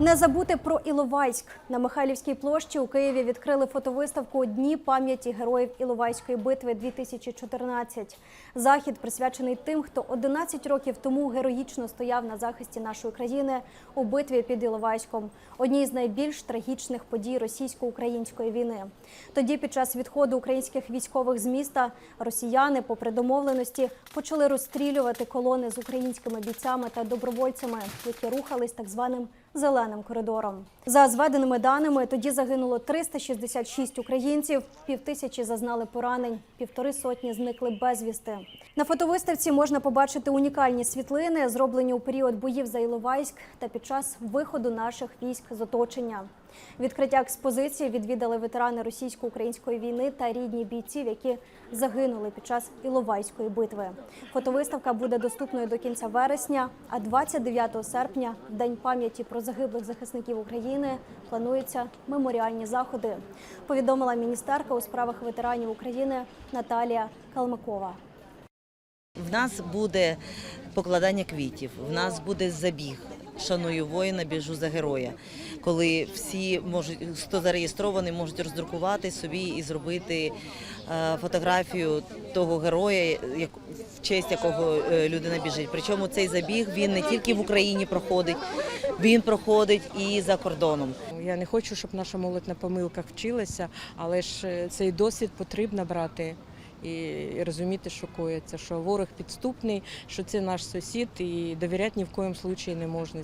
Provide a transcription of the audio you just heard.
Не забути про Іловайськ на Михайлівській площі у Києві відкрили фотовиставку Дні пам'яті героїв Іловайської битви 2014. Захід присвячений тим, хто 11 років тому героїчно стояв на захисті нашої країни у битві під Іловайськом, одній з найбільш трагічних подій російсько-української війни. Тоді, під час відходу українських військових з міста, росіяни, попри домовленості, почали розстрілювати колони з українськими бійцями та добровольцями, які рухались так званим зеленим коридором. За зведеними даними, тоді загинуло 366 українців, півтисячі зазнали поранень, півтори сотні зникли безвісти. На фотовиставці можна побачити унікальні світлини, зроблені у період боїв за Іловайськ та під час виходу наших військ з оточення. Відкриття експозиції відвідали ветерани російсько-української війни та рідні бійців, які загинули під час Іловайської битви. Фотовиставка буде доступною до кінця вересня, а 29 серпня, в день пам'яті про загиблих захисників України, плануються меморіальні заходи. Повідомила міністерка у справах ветеранів України Наталія Калмакова. В нас буде покладання квітів, в нас буде забіг. Шаную воїна, біжу за героя. Коли всі можуть, хто зареєстрований, можуть роздрукувати собі і зробити е, фотографію того героя, в честь якого е, людина біжить. Причому цей забіг він не тільки в Україні проходить, він проходить і за кордоном. Я не хочу, щоб наша молодь на помилках вчилася, але ж е, цей досвід потрібно брати і розуміти, що коїться, що ворог підступний, що це наш сусід, і довіряти ні в коєму случаї не можна.